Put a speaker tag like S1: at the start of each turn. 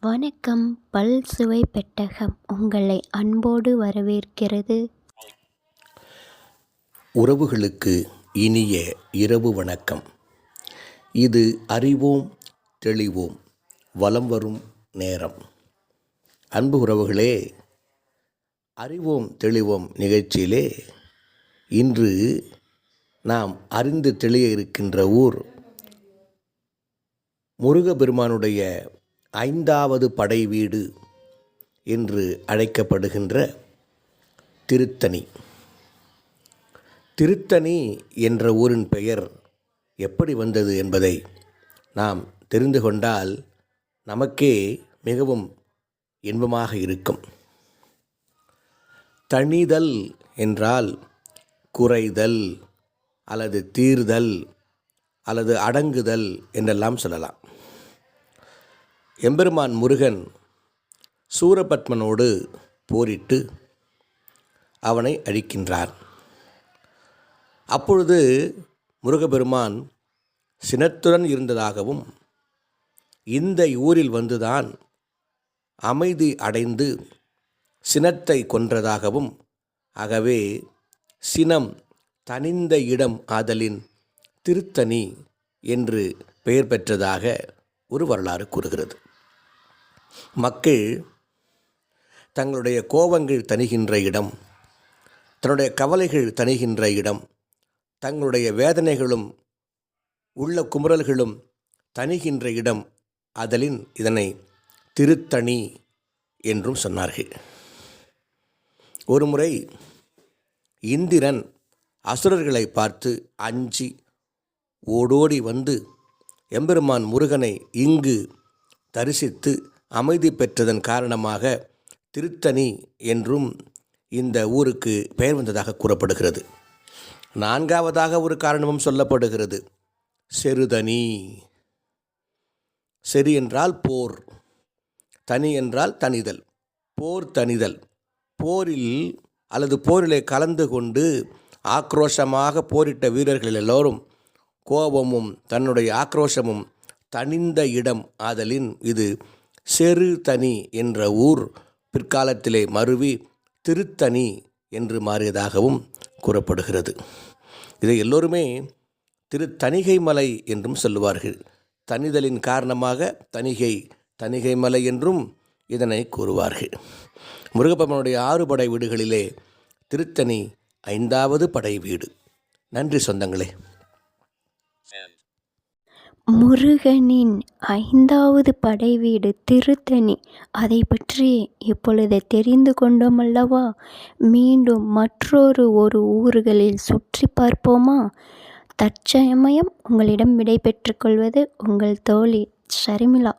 S1: வணக்கம் பல் சுவை பெட்டகம் உங்களை அன்போடு வரவேற்கிறது.
S2: உறவுகளுக்கு இனிய இரவு வணக்கம். இது அறிவோம் தெளிவோம் வலம் வரும் நேரம். அன்பு உறவுகளே அறிவோம் தெளிவோம் நிகழ்ச்சியிலே இன்று நாம் அறிந்து தெளிய இருக்கின்ற ஊர் முருகபெருமானுடைய ஐந்தாவது படை வீடு என்று அழைக்கப்படுகின்ற திருத்தணி. திருத்தணி என்ற ஊரின் பெயர் எப்படி வந்தது என்பதை நாம் தெரிந்து கொண்டால் நமக்கே மிகவும் இன்பமாக இருக்கும். தணிதல் என்றால் குறைதல் அல்லது தீர்தல் அல்லது அடங்குதல் என்றெல்லாம் சொல்லலாம். எம்பெருமான் முருகன் சூரபத்மனோடு போரிட்டு அவனை அழிக்கின்றார். அப்பொழுது முருகபெருமான் சினத்துடன் இருந்ததாகவும் இந்த ஊரில் வந்துதான் அமைதி அடைந்து சினத்தை கொன்றதாகவும் ஆகவே சினம் தனிந்த இடம் ஆதலின் திருத்தணி என்று பெயர் பெற்றதாக ஒரு வரலாறு கூறுகிறது. மக்கள் தங்களுடைய கோபங்கள் தணிகின்ற இடம் தன்னுடைய கவலைகள் தணிகின்ற இடம் தங்களுடைய வேதனைகளும் உள்ள குமுறல்களும் தணிகின்ற இடம். அதலின் இதனை திருத்தணி என்றும் சொன்னார்கள். ஒருமுறை இந்திரன் அசுரர்களை பார்த்து அஞ்சி ஓடோடி வந்து எம்பெருமான் முருகனை இங்கு தரிசித்து அமைதி பெற்றதன் காரணமாக திருத்தணி என்றும் இந்த ஊருக்கு பெயர் வந்ததாக கூறப்படுகிறது. நான்காவதாக ஒரு காரணமும் சொல்லப்படுகிறது. செருதனி செரு என்றால் போர் தனி என்றால் தனிதல் போர் தனிதல் போரில் அல்லது போரிலே கலந்து கொண்டு ஆக்ரோஷமாக போரிட்ட வீரர்கள் எல்லோரும் கோபமும் தன்னுடைய ஆக்ரோஷமும் தனிந்த இடம் ஆதலின் இது செரு தனி என்ற ஊர் பிற்காலத்திலே மருவி திருத்தனி என்று மாறியதாகவும் கூறப்படுகிறது. இதை எல்லோருமே திருத்தணிகை மலை என்றும் சொல்லுவார்கள். தனிதலின் காரணமாக தணிகை தணிகை மலை என்றும் இதனை கூறுவார்கள். முருகப்பெருமனுடைய ஆறு படை வீடுகளிலே திருத்தணி ஐந்தாவது படை வீடு. நன்றி சொந்தங்களே.
S1: முருகனின் ஐந்தாவது படை வீடு திருத்தணி. அதை பற்றி இப்பொழுது தெரிந்து கொண்டோம் அல்லவா மீண்டும் மற்றொரு ஒரு ஊர்களில் சுற்றி பார்ப்போமா? தற்சமயம் உங்களிடம் விடை பெற்றுக்கொள்வது உங்கள் தோழி ஷர்மிளா.